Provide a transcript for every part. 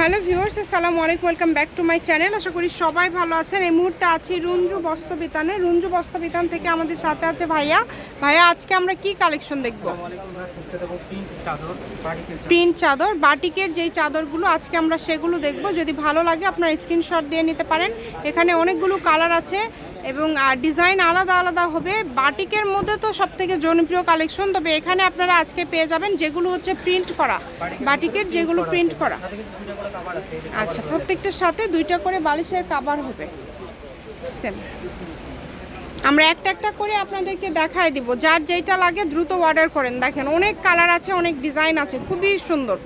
Hello viewers আসসালামু আলাইকুম welcome back to my channel. আশা করি সবাই ভালো আছেন। এই মুহূর্তে আছি রঞ্জু বস্ত্রবিতানে। রঞ্জু বস্ত্রবিতান থেকে আমাদের সাথে আছে ভাইয়া। ভাইয়া আজকে আমরা কি কালেকশন দেখব? প্রিন্ট চাদর বাটিকের যেই চাদরগুলো আজকে আমরা সেগুলো দেখব। যদি ভালো লাগে আপনার স্ক্রিনশট দিয়ে নিতে পারেন। এখানে অনেকগুলো কালার আছে। এবং ডিজাইন আলাদা আলাদা হবে। বাটিকের মধ্যে তো সব থেকে জনপ্রিয় কালেকশন তবে এখানে আপনারা আজকে পেয়ে যাবেন যেগুলো হচ্ছে প্রিন্ট করা। বাটিকের যেগুলো প্রিন্ট করা। আচ্ছা প্রত্যেকটার সাথে দুইটা করে বালিশের কাবার হবে। সেম আমরা একটা একটা করে আপনাদেরকে দেখায় দিব। যার যেটা লাগে দ্রুত অর্ডার করেন। দেখেন অনেক কালার আছে অনেক ডিজাইন আছে। খুবই সুন্দর।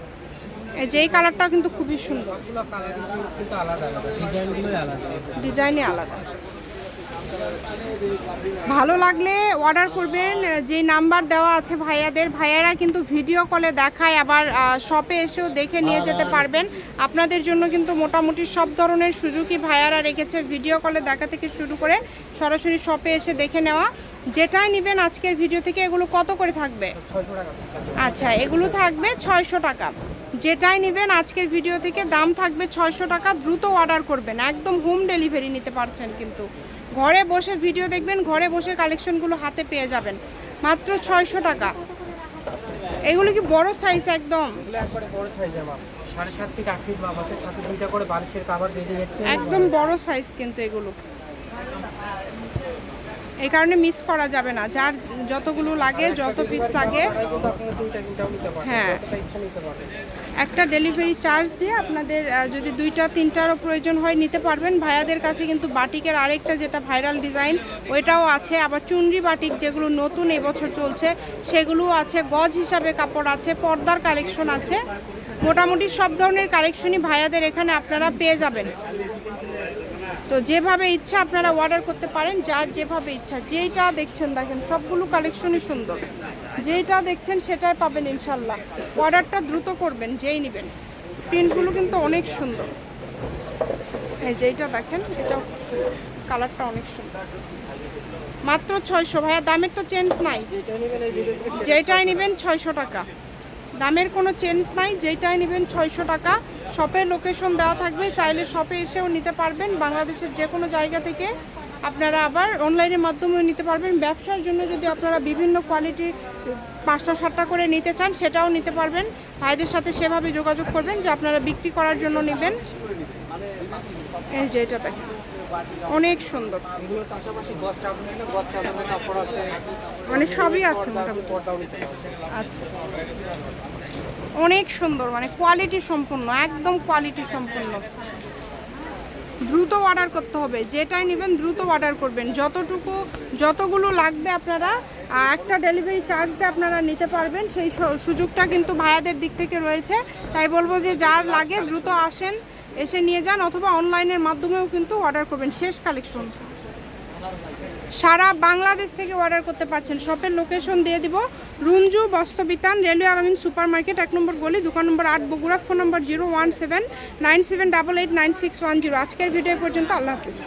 যেই কালারটা কিন্তু খুবই সুন্দর। ডিজাইনই আলাদা। ভালো লাগলে অর্ডার করবেন। যে নাম্বার দেওয়া আছে ভাইয়াদের, ভাইয়ারা কিন্তু ভিডিও কলে দেখায়, আবার শপে এসেও দেখে নিয়ে যেতে পারবেন। আপনাদের জন্য কিন্তু মোটামুটি সব ধরনের সুযোগই ভাইয়ারা রেখেছে ভিডিও কলে দেখা থেকে শুরু করে সরাসরি শপে এসে দেখে নেওয়া। যেটাই নেবেন আজকের ভিডিও থেকে, এগুলো কত করে থাকবে? আচ্ছা এগুলো থাকবে ছয়শো টাকা। যেটাই নেবেন আজকের ভিডিও থেকে, দাম থাকবে ছয়শো টাকা, দ্রুত অর্ডার করবেন। একদম হোম ডেলিভারি নিতে পারছেন কিন্তু। ঘরে বসে ভিডিও দেখবেন ঘরে বসে কালেকশনগুলো হাতে পেয়ে যাবেন। মাত্র ছয়শো টাকা। এগুলো কি বড় সাইজ একদম? একদম বড় সাইজ কিন্তু এগুলো। এই কারণে মিস করা যাবে না। যার যতগুলো লাগে, যত পিস লাগে হ্যাঁ। একটা ডেলিভারি চার্জ দিয়ে আপনাদের যদি দুইটা, তিনটারও প্রয়োজন হয়, নিতে পারবেন। ভাইয়াদের কাছে কিন্তু বাটিকের আরেকটা যেটা ভাইরাল ডিজাইন ওইটাও আছে। আবার চুনরি বাটিক যেগুলো নতুন এবছর চলছে সেগুলো আছে। গজ হিসাবে কাপড় আছে, পর্দার কালেকশন আছে। মোটামুটি সব ধরনের কালেকশনই ভাইয়াদের এখানে আপনারা পেয়ে যাবেন। তো যেভাবে ইচ্ছা আপনারা অর্ডার করতে পারেন, যার যেভাবে ইচ্ছা। যেইটা দেখছেন দেখেন, সবগুলো কালেকশনই সুন্দর। যেইটা দেখছেন সেটাই পাবেন ইনশাল্লাহ। অর্ডারটা দ্রুত করবেন, যেই নেবেন। প্রিন্টগুলো কিন্তু অনেক সুন্দর। এই যেইটা দেখেন সুন্দর কালারটা অনেক সুন্দর। মাত্র ছয়শো ভাইয়া, দামের তো চেঞ্জ নাই। যেটাই নেবেন ছয়শো টাকা। দামের কোনো চেঞ্জ নাই যেটাই নেবেন ছয়শো টাকা। শপের লোকেশন দেওয়া থাকবে। চাইলে শপে এসেও নিতে পারবেন। বাংলাদেশের যে কোনো জায়গা থেকে আপনারা আবার অনলাইনের মাধ্যমেও নিতে পারবেন। ব্যবসার জন্য যদি আপনারা বিভিন্ন কোয়ালিটির পাঁচটা, সাতটা করে নিতে চান, সেটাও নিতে পারবেন। ভাইদের সাথে সেভাবে যোগাযোগ করবেন যে আপনারা বিক্রি করার জন্য নেবেন। এই যে এটা দেখেন। অনেক সুন্দর। মানে সবই আছে মোটামুটি। আচ্ছা। অনেক সুন্দর মানে কোয়ালিটি সম্পূর্ণ, একদম কোয়ালিটি সম্পূর্ণ। দ্রুত অর্ডার করতে হবে, যেটাই নেবেন দ্রুত অর্ডার করবেন। যতটুকু, যতগুলো লাগবে আপনারা একটা ডেলিভারি চার্জ দিয়ে আপনারা নিতে পারবেন, সেই সুযোগটা কিন্তু ভাইয়াদের দিক থেকে রয়েছে। তাই বলব যে যার লাগে দ্রুত আসেন, এসে নিয়ে যান, অথবা অনলাইনের মাধ্যমেও কিন্তু অর্ডার করবেন, শেষ কালেকশন সারা বাংলাদেশ থেকে অর্ডার করতে পারছেন। শপের লোকেশন দিয়ে দিব। রুঞ্জু বস্ত্রবিতান, রেলওয়ে আলমিন সুপার মার্কেট এক নম্বর গলি, দোকান নম্বর আট, বগুড়া, ফোন নম্বর zero one seven nine seven double eight nine six one zero আজকের ভিডিও পর্যন্ত, আল্লাহ হাফিজ।